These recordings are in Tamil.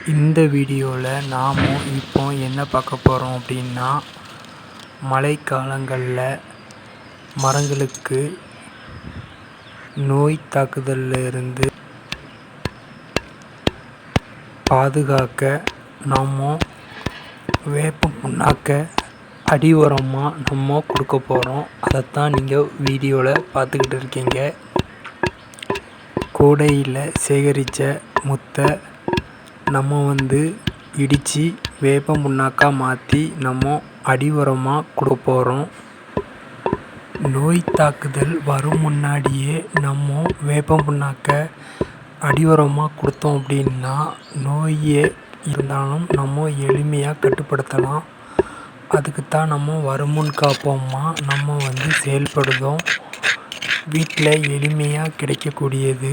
இந்த வீடியோவில் நாம் இப்போ என்ன பார்க்க போகிறோம் அப்படின்னா மழைக்காலங்களில் மரங்களுக்கு நோய் தாக்குதலில் இருந்து பாதுகாக்க நாம் வேப்ப புண்ணாக்க அடி உரமாக நம்ம கொடுக்க போகிறோம் அதைத்தான் நீங்கள் வீடியோவில் பார்த்துக்கிட்டு இருக்கீங்க. கோடையில் சேகரித்த முத்தை நம்ம வந்து இடித்து வேப்ப புண்ணாக்காக மாற்றி நம்ம அடி உரமாக கொடுக்க போகிறோம் நோய் தாக்குதல் வரும் முன்னாடியே நம்ம வேப்பம் புண்ணாக்கை அடி உரமாக கொடுத்தோம் அப்படின்னா நோயே இருந்தாலும் நம்ம எளிமையாக கட்டுப்படுத்தலாம். அதுக்கு தான் நம்ம வருமுன் காப்போமா நம்ம வந்து செயல்படுதோம். வீட்டில் எளிமையாக கிடைக்கக்கூடியது.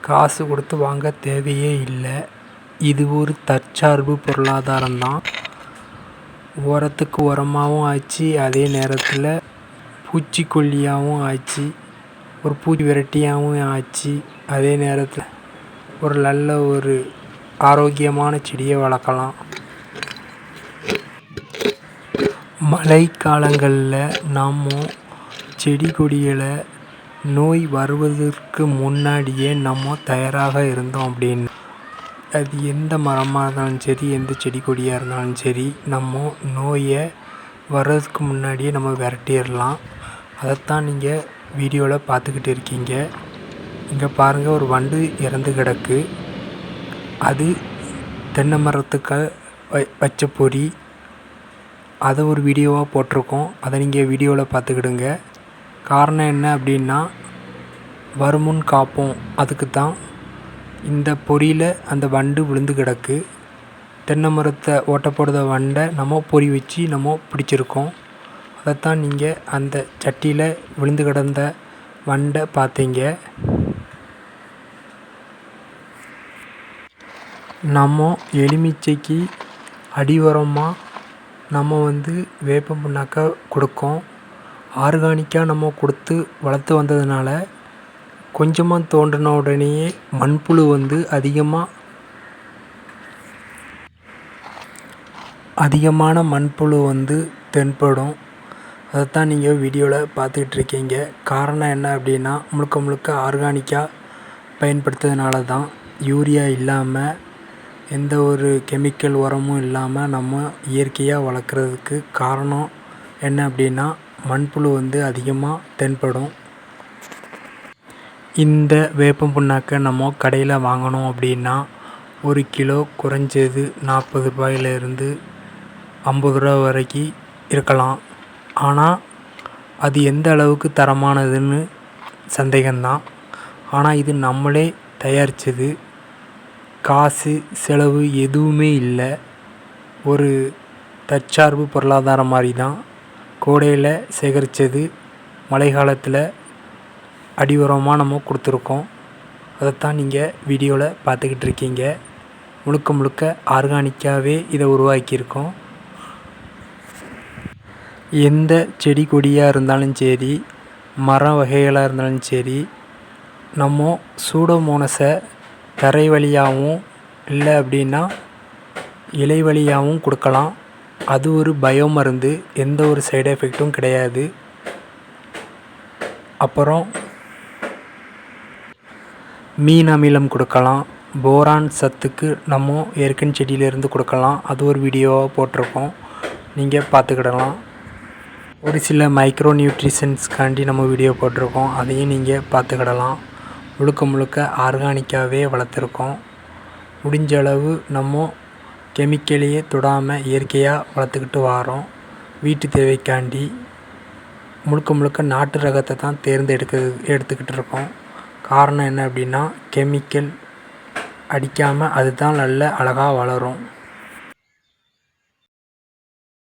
காசு கொடுத்து வாங்க தேவையே இல்லை. இது ஒரு தற்சார்பு பொருளாதாரம் தான் உரத்துக்கு உரமாகவும் ஆச்சு அதே நேரத்தில் பூச்சிக்கொல்லியாகவும் ஆச்சு ஒரு பூச்சி விரட்டியாகவும் ஆச்சு அதே நேரத்தில் ஒரு நல்ல ஒரு ஆரோக்கியமான செடியை வளர்க்கலாம். மழை காலங்களில் நாம் செடி கொடிகளை நோய் வருவதற்கு முன்னாடியே நம்ம தயாராக இருந்தோம் அப்படின்னு. அது எந்த மரமாக இருந்தாலும் சரி எந்த செடி கொடியாக இருந்தாலும் சரி நம்ம நோயை வர்றதுக்கு முன்னாடியே நம்ம விரட்டிடலாம். அதைத்தான் நீங்கள் வீடியோவில் பார்த்துக்கிட்டு இருக்கீங்க. இங்கே பாருங்கள் ஒரு வண்டு இறந்து கிடக்கு. அது தென்னை மரத்துக்கு வ வச்ச பொறி. அதை ஒரு வீடியோவாக போட்டிருக்கோம். அதை நீங்கள் வீடியோவில் பார்த்துக்கிடுங்க. காரணம் என்ன அப்படின்னா வருமுன் காப்போம். அதுக்கு தான் இந்த பொரியில் அந்த வண்டு விழுந்து கிடக்கு. தென்னை மரத்தை ஓட்டை போடுற வண்டை நம்ம பொறி வச்சு நம்ம பிடிச்சிருக்கோம். அதைத்தான் நீங்கள் அந்த சட்டியில் விழுந்து கிடந்த வண்டை பார்த்தீங்க. நம்ம எலுமிச்சைக்கு அடிவரமாக நம்ம வந்து வேப்ப புண்ணாக்க கொடுக்கோம். ஆர்கானிக்காக நம்ம கொடுத்து வளர்த்து வந்ததுனால கொஞ்சமாக தோண்டின உடனேயே மண்புழு வந்து அதிகமாக அதிகமான மண்புழு வந்து தென்படும். அதைத்தான் நீங்கள் வீடியோவில் பார்த்துக்கிட்டு இருக்கீங்க காரணம் என்ன அப்படின்னா முழுக்க முழுக்க ஆர்கானிக்காக பயன்படுத்துறதுனால தான் யூரியா இல்லாமல் எந்த ஒரு கெமிக்கல் உரமும் இல்லாமல் நம்ம இயற்கையாக வளர்க்குறதுக்கு காரணம் என்ன அப்படின்னா மண்புழு வந்து அதிகமாக தென்படும். இந்த வேப்பம் புண்ணாக்கை நம்ம கடையில் வாங்கினோம் அப்படின்னா ஒரு கிலோ குறைஞ்சது நாற்பது ரூபாயிலேருந்து ஐம்பது ரூபா வரைக்கும் இருக்கலாம். ஆனால் அது எந்த அளவுக்கு தரமானதுன்னு சந்தேகம்தான். ஆனால் இது நம்மளே தயாரித்தது காசு செலவு எதுவுமே இல்லை. ஒரு தற்சார்பு பொருளாதாரம் மாதிரி தான் கோடையில் சேகரித்தது மழை காலத்தில் அடி உரமாக நம்ம கொடுத்துருக்கோம். அதைத்தான் நீங்கள் வீடியோவில் பார்த்துக்கிட்டு இருக்கீங்க முழுக்க முழுக்க ஆர்கானிக்காகவே இதை உருவாக்கியிருக்கோம். எந்த செடி கொடியாக இருந்தாலும் சரி மரம் வகைகளாக இருந்தாலும் சரி நம்ம சூடோமோனஸை தரை வழியாகவும் இல்லை அப்படின்னா இலை வழியாகவும் கொடுக்கலாம். அது ஒரு பயோ மருந்து எந்த ஒரு சைடு எஃபெக்ட்டும் கிடையாது. அப்புறம் மீன் அமிலம் கொடுக்கலாம். போரான் சத்துக்கு நம்ம எருக்கன் செடியிலேருந்து கொடுக்கலாம். அது ஒரு வீடியோவாக போட்டிருக்கோம். நீங்கள் பார்த்துக்கிடலாம். ஒரு சில மைக்ரோ நியூட்ரிஷன்ஸ்க்காண்டி நம்ம வீடியோ போட்டிருக்கோம். அதையும் நீங்கள் பார்த்துக்கிடலாம். முழுக்க முழுக்க ஆர்கானிக்காகவே வளர்த்துருக்கோம். முடிஞ்ச அளவு நம்ம கெமிக்கலையே தொடாமல் இயற்கையாக வளர்த்துக்கிட்டு வாரோம். வீட்டு தேவைக்காண்டி முழுக்க முழுக்க நாட்டு ரகத்தை தான் தேர்ந்தெடுக்க எடுத்துக்கிட்டு இருக்கோம். காரணம் என்ன அப்படின்னா கெமிக்கல் அடிக்காமல் அது தான் நல்ல அழகாக வளரும்.